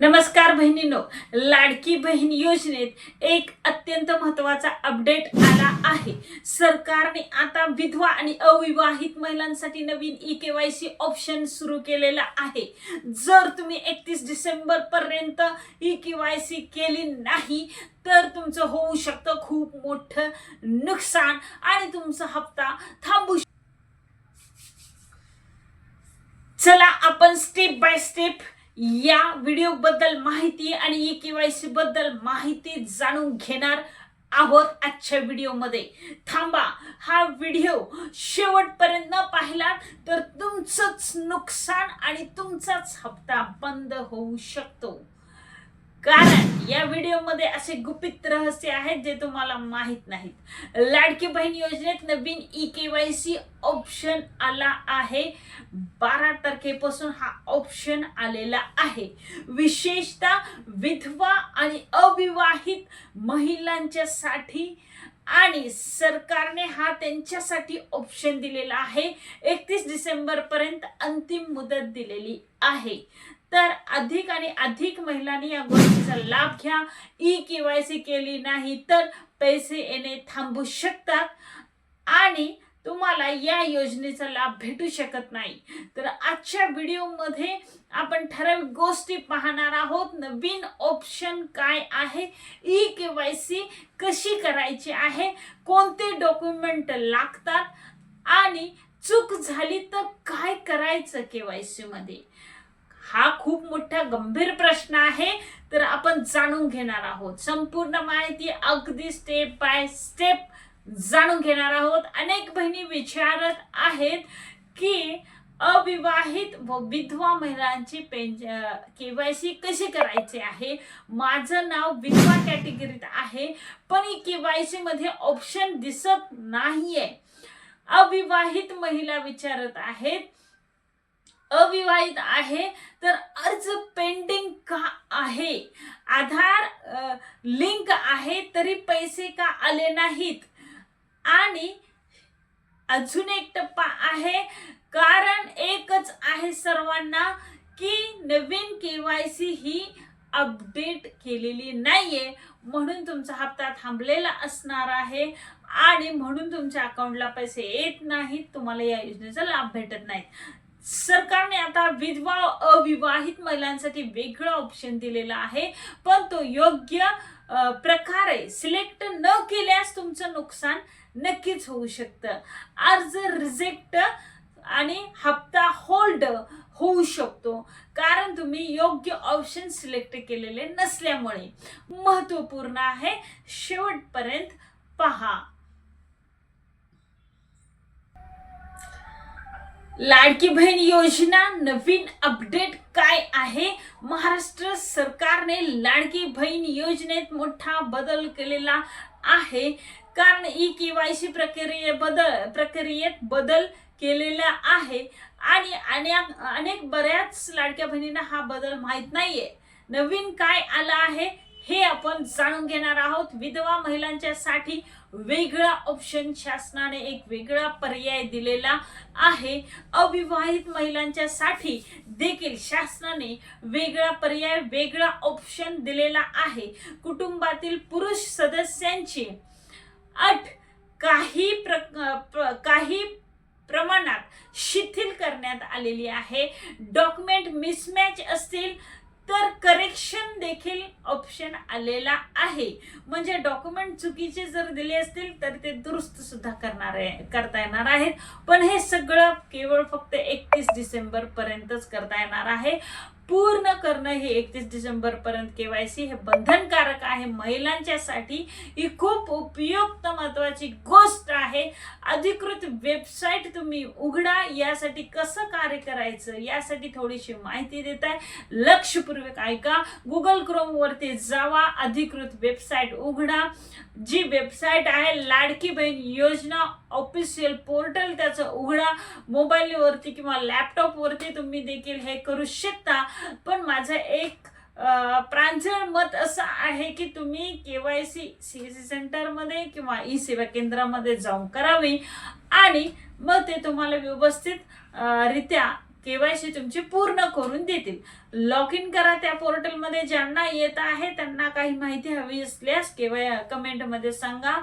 नमस्कार बहिणींनो. लाडकी बहीण योजनेत एक अत्यंत महत्त्वाचा अपडेट आला आहे. सरकारने आता विधवा आणि अविवाहित महिलांसाठी नवीन e K Y C option सुरू केलेला आहे. जर तुम्ही एकतीस डिसेंबर पर्यंत ई के वाय सी केली नाही तर तुमचं होऊ शकतं खूप मोठं नुकसान आणि तुमचा हप्ता थांबू चला आपण स्टेप बाय स्टेप या व्हिडिओ बद्दल माहिती आणि ई केवायसी बद्दल माहिती जाणून घेणार आहोत आजच्या व्हिडिओमध्ये थांबा हा व्हिडिओ शेवटपर्यंत न पाहिला तर तुमचंच नुकसान आणि तुमचाच हप्ता बंद होऊ शकतो. कारण या व्हिडिओमध्ये असे गुपित रहस्य आहेत जे तुम्हाला माहीत नाहीत. लाडकी बहीण योजनेत नवीन e K Y C option आला आहे. बारा तारखेपासून हा ऑप्शन आलेला आहे. विशेषतः विधवा आणि अविवाहित महिलांच्यासाठी आणि सरकारने हा त्यांच्यासाठी ऑप्शन दिलेला आहे. एकतीस डिसेंबरपर्यंत अंतिम मुदत दिलेली आहे. तर अधिक आणि अधिक महिलांनी या गोष्टीचा लाभ घ्या. ई केवायसी केली नाही तर पैसे येणे थांबू शकतात. आणि तुम्हाला या योजनेचा लाभ भेटू शकत नाही. तर आजच्या व्हिडिओमध्ये आपण ठराविक गोष्टी पाहणार आहोत. नवीन ऑप्शन काय आहे? ई केवायसी कशी करायची आहे? कोणते डॉक्युमेंट लागतात? आणि चूक झाली तर काय करायचं केवायसी मध्ये? हा खूप मोठा गंभीर प्रश्न आहे. तर आपण जाणून घेणार आहोत. संपूर्ण माहिती अगदी स्टेप बाय स्टेप जाणून घेणार आहोत. अनेक बहिणी विचारत आहेत की अविवाहित व विधवा महिलांची पेन्श केवायसी कशी करायची आहे? माझं नाव विधवा कॅटेगरीत आहे पण ही केवायसी मध्ये ऑप्शन दिसत नाहीये. अविवाहित महिला विचारत आहेत अविवाहित आहे तर अर्ज पेंडिंग का आहे? आधार लिंक आहे तरी पैसे का आले नाहीत? आणि अजून एक टप्पा आहे कारण एकच आहे सर्वांना की नवीन केवायसी ही अपडेट केलेली नाहीये. म्हणून तुमचा हप्ता थांबलेला असणार आहे आणि म्हणून तुमच्या अकाउंटला पैसे येत नाहीत. तुम्हाला या योजनेचा लाभ भेटत नाही. सरकारने आता विधवा अविवाहित महिलांसाठी वेगळं ऑप्शन दिलेलं आहे. पण तो योग्य प्रकारे सिलेक्ट न केल्यास तुमचं नुकसान नक्कीच होऊ शकतं. अर्ज रिजेक्ट आणि हप्ता होल्ड होऊ शकतो. कारण तुम्ही योग्य ऑप्शन सिलेक्ट केलेले नसल्यामुळे. महत्त्वपूर्ण आहे शेवटपर्यंत पहा. लाडकी बहीण योजना नवीन अपडेट काय आहे? महाराष्ट्र सरकारने लाडकी बहीण योजनेत मोठा बदल केलेला आहे. कारण ई के वाय सी प्रक्रिये बदल प्रक्रियेत बदल केलेला आहे. आणि अनेक अनेक बऱ्याच लाडक्या बहिणींना हा बदल माहीत नाहीये. नवीन काय आलं आहे? हे आपण जाणून घेणार आहोत. विधवा महिलांच्या साठी वेगळा ऑप्शन शासनाने एक वेगळा पर्याय दिलेला आहे. अविवाहित महिलांच्या साठी देखील शासनाने वेगळा पर्याय वेगळा ऑप्शन दिलेला आहे. कुटुंबातील पुरुष सदस्यांची अट काही प्र प्र- काही प्रमाणात शिथिल करण्यात आलेली आहे. डॉक्युमेंट मिसमॅच असतील तर करेक्शन देखील ऑप्शन आलेला आहे. म्हणजे डॉक्युमेंट चुकीचे जर दिले असतील तर ते दुरुस्त सुद्धा करणार आहे करता येणार आहेत. पण हे सगळं केवळ फक्त एकतीस डिसेंबर पर्यंतच करता येणार आहे. पूर्ण करणं हे एकतीस डिसेंबर पर्यंत केवायसी हे बंधनकारक आहे. महिलांच्यासाठी ही खूप उपयुक्त महत्वाची गोष्ट आहे. अधिकृत वेबसाईट तुम्ही उघडा. यासाठी कसं कार्य करायचं? यासाठी थोडीशी माहिती देत आहे लक्षपूर्वक ऐका. गुगल क्रोमवरती जावा. अधिकृत वेबसाईट उघडा. जी वेबसाईट आहे लाडकी बहीण योजना ऑफिशियल पोर्टल त्याचं उघडा. मोबाईलवरती किंवा लॅपटॉपवरती तुम्ही देखील हे करू शकता. पण माझं एक प्रांजळ मत असं आहे की तुम्ही केवायसी सी एस सी सेंटरमध्ये किंवा ई सेवा केंद्रामध्ये जाऊन करावी. आणि मग ते तुम्हाला व्यवस्थित रित्या केवायसी तुमची पूर्ण करून देतील. लॉग इन करा त्या पोर्टलमध्ये. ज्यांना येत आहे त्यांना काही माहिती हवी असल्यास केवळ कमेंटमध्ये सांगा.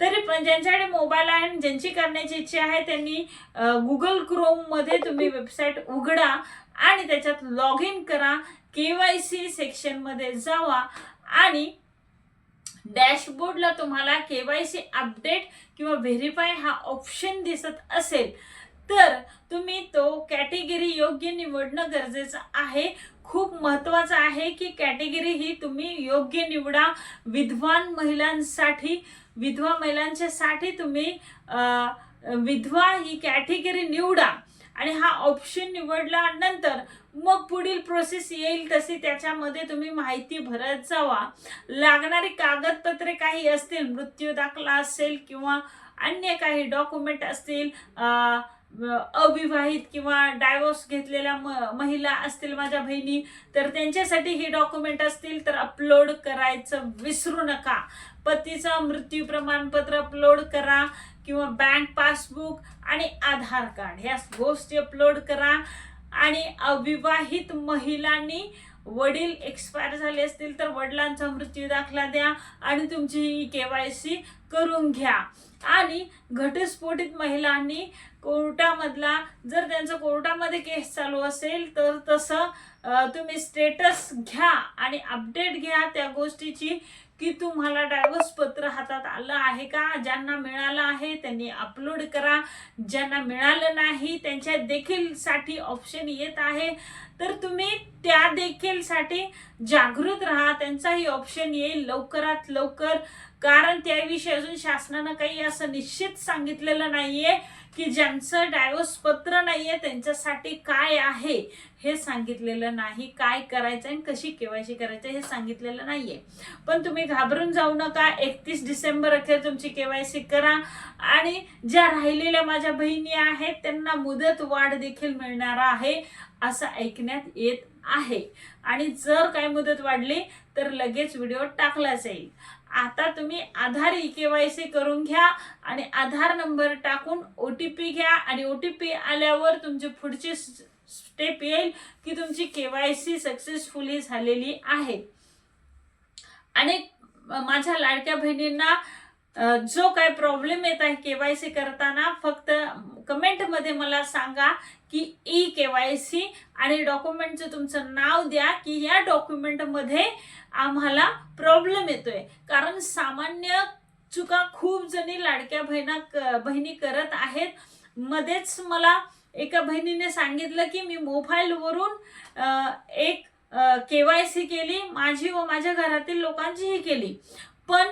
तरी पण ज्यांच्याकडे मोबाईल आहे आणि ज्यांची करण्याची इच्छा आहे त्यांनी गुगल क्रोममध्ये तुम्ही वेबसाईट उघडा आणि त्याच्यात लॉग इन करा. के वाय सी सेक्शनमध्ये जावा आणि डॅशबोर्डला तुम्हाला के वाय सी अपडेट किंवा व्हेरीफाय हा ऑप्शन दिसत असेल. तर तुम्ही तो कॅटेगरी योग्य निवडणं गरजेचं आहे. खूप महत्त्वाचं आहे की कॅटेगरी ही तुम्ही योग्य निवडा. विद्वान महिलांसाठी विधवा महिलांच्यासाठी तुम्ही विधवा ही कॅटेगरी निवडा. आणि हा ऑप्शन निवडल्यानंतर मग पुढील प्रोसेस येईल तशी त्याच्यामध्ये तुम्ही माहिती भरत जावा. लागणारी कागदपत्रे काही असतील मृत्यू दाखला असेल किंवा अन्य काही डॉक्युमेंट असतील अविवाहित किंवा डायव्होर्स घेतलेल्या म- महिला असतील माझ्या बहिणी तर त्यांच्यासाठी हे डॉक्युमेंट असतील तर अपलोड करायचं विसरू नका. पतीचं मृत्यू प्रमाणपत्र अपलोड करा किंवा बँक पासबुक आणि आधार कार्ड ह्या गोष्टी अपलोड करा. आणि अविवाहित महिलांनी वडील एक्सपायर झाले असतील तर वडिलांचा मृत्यू दाखला द्या आणि तुमची ही के वाय सी करून घ्या. आणि घटस्फोटित महिलांनी कोर्टामधला जर त्यांचं कोर्टामध्ये केस चालू असेल तर तसं तुम्ही स्टेटस घ्या आणि अपडेट घ्या त्या गोष्टीची. की तुम्हाला डायव्हर्स पत्र हातात आलं आहे का? ज्यांना मिळालं आहे त्यांनी अपलोड करा. ज्यांना मिळालं नाही त्यांच्या देखील साठी ऑप्शन येत आहे. तर तुम्ही त्या देखील साठी जागृत राहा. त्यांचाही ऑप्शन येईल लवकरात लवकर. कारण त्याविषयी अजून शासनानं काही असं निश्चित सांगितलेलं नाहीये. की ज्यांचं डायव्होर्स पत्र नाहीये त्यांच्यासाठी काय आहे हे सांगितलेलं नाही. काय करायचं आणि कशी केवायसी करायचं हे सांगितलेलं नाही आहे पण तुम्ही घाबरून जाऊ नका. एकतीस डिसेंबर अखेर तुमची केवायसी करा. आणि ज्या राहिलेल्या माझ्या बहिणी आहेत त्यांना मुदत वाढ देखील मिळणार आहे असं ऐकण्यात येत आहे. आणि जर काही मुदत वाढली तर लगेच व्हिडिओ टाकला जाईल. आता तुम्ही Aadhaar e K Y C करून घ्या आणि आधार नंबर टाकून ओ टी पी घ्या. आणि ओ टी पी आल्यावर तुमची पुढचे स्टेप येईल की तुमची के वाय सी सक्सेसफुली झालेली आहे. आणि माझ्या लाडक्या बहिणींना जो काय प्रॉब्लेम येत आहे केवायसी करताना फक्त कमेंटमध्ये मला सांगा की ई के वाय सी आणि डॉक्युमेंटचं तुमचं नाव द्या की या डॉक्युमेंटमध्ये आम्हाला प्रॉब्लेम येतोय. कारण सामान्य चुका खूप जणी लाडक्या बहिणा क- बहिणी करत आहेत. मध्येच मला एका बहिणीने सांगितलं की मी मोबाईलवरून एक के वाय सी केली. माझी व माझ्या घरातील लोकांचीही केली. पण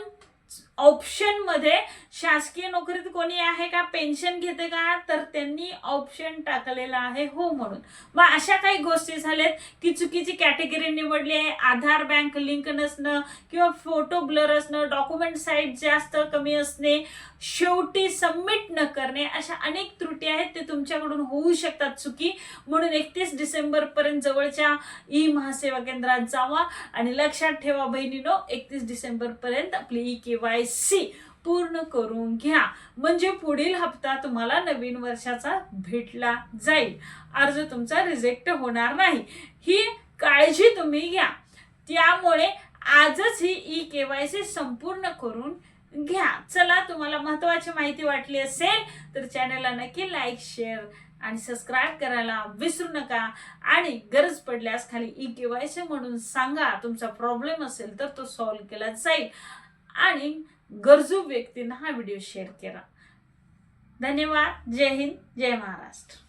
ऑप्शनमध्ये शासकीय नोकरीत कोणी आहे का पेन्शन घेते का तर त्यांनी ऑप्शन टाकलेला आहे हो म्हणून. मग अशा काही गोष्टी झाल्यात की चुकीची कॅटेगरी निवडली आहे आधार बँक लिंक नसणं किंवा फोटो ब्लर असणं डॉक्युमेंट साईज जास्त कमी असणे शेवटी सबमिट न करणे अशा अनेक त्रुटी आहेत ते तुमच्याकडून होऊ शकतात चुकी. म्हणून एकतीस डिसेंबरपर्यंत जवळच्या ई महासेवा केंद्रात जावा आणि लक्षात ठेवा बहिणीनो एकतीस डिसेंबरपर्यंत आपली ई के वाय सी पूर्ण करून घ्या. म्हणजे पुढील हप्ता तुम्हाला नवीन वर्षाचा भेटला जाईल. अर्ज तुमचा रिजेक्ट होणार नाही. ही काळजी तुम्ही घ्या. त्यामुळे आजच ही ई के वाय सी संपूर्ण करून घ्या. चला तुम्हाला महत्वाची माहिती वाटली असेल तर चॅनलला नक्की लाईक शेअर आणि सबस्क्राईब करायला विसरू नका. आणि गरज पडल्यास खाली ई के वाय सी म्हणून सांगा. तुमचा प्रॉब्लेम असेल तर तो सॉल्व्ह केला जाईल. आणि गरजू व्यक्तींना हा व्हिडिओ शेअर करा. धन्यवाद. जय हिंद. जय महाराष्ट्र.